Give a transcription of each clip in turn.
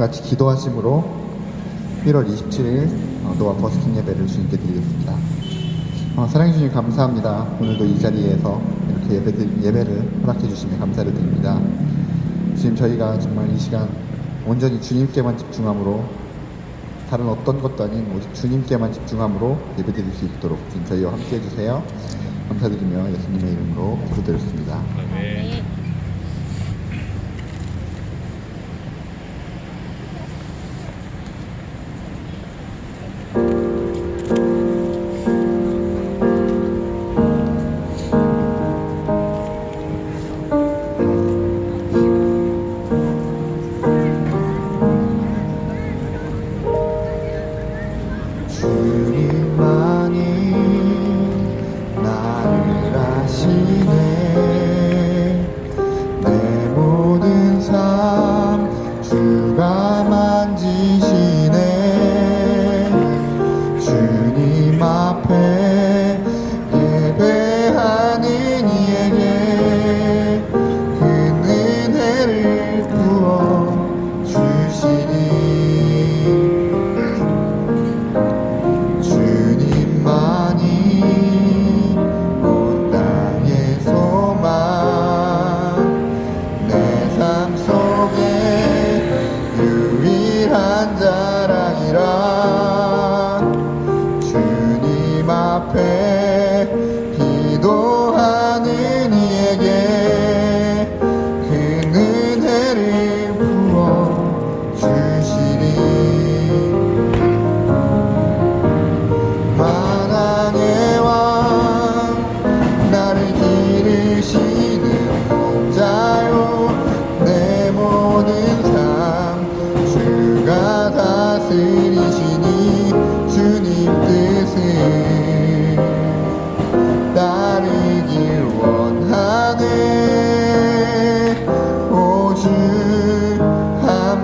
같이 기도하심으로 1월 27일 어, 노아 버스킹 예배를 주님께 드리겠습니다. 어, 사랑해 주님 감사합니다. 오늘도 이 자리에서 이렇게 예배, 예배를 허락해 주시며 감사를 드립니다. 지금 저희가 정말 이 시간 온전히 주님께만 집중함으로 다른 어떤 것도 아닌 오직 주님께만 집중함으로 예배 드릴 수 있도록 지금 저희와 함께 해주세요. 감사드리며 예수님의 이름으로 기도드렸습니다. 네. 주 님만이 나를 아시네. 내 모든 삶 주가 만지시네. 주님 앞에 유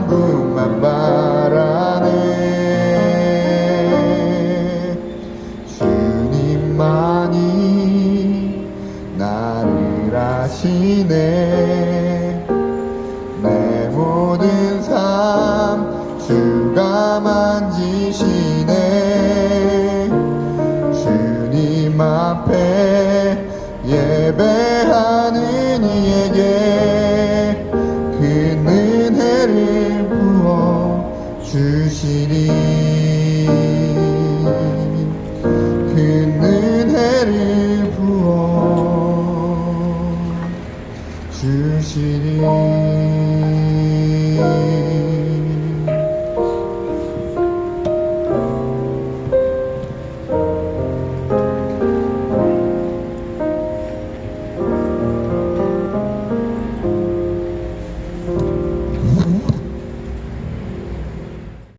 한 분만 바라네. 주님만이 나를 아시네 주시리. 그 은혜를 부어 주시리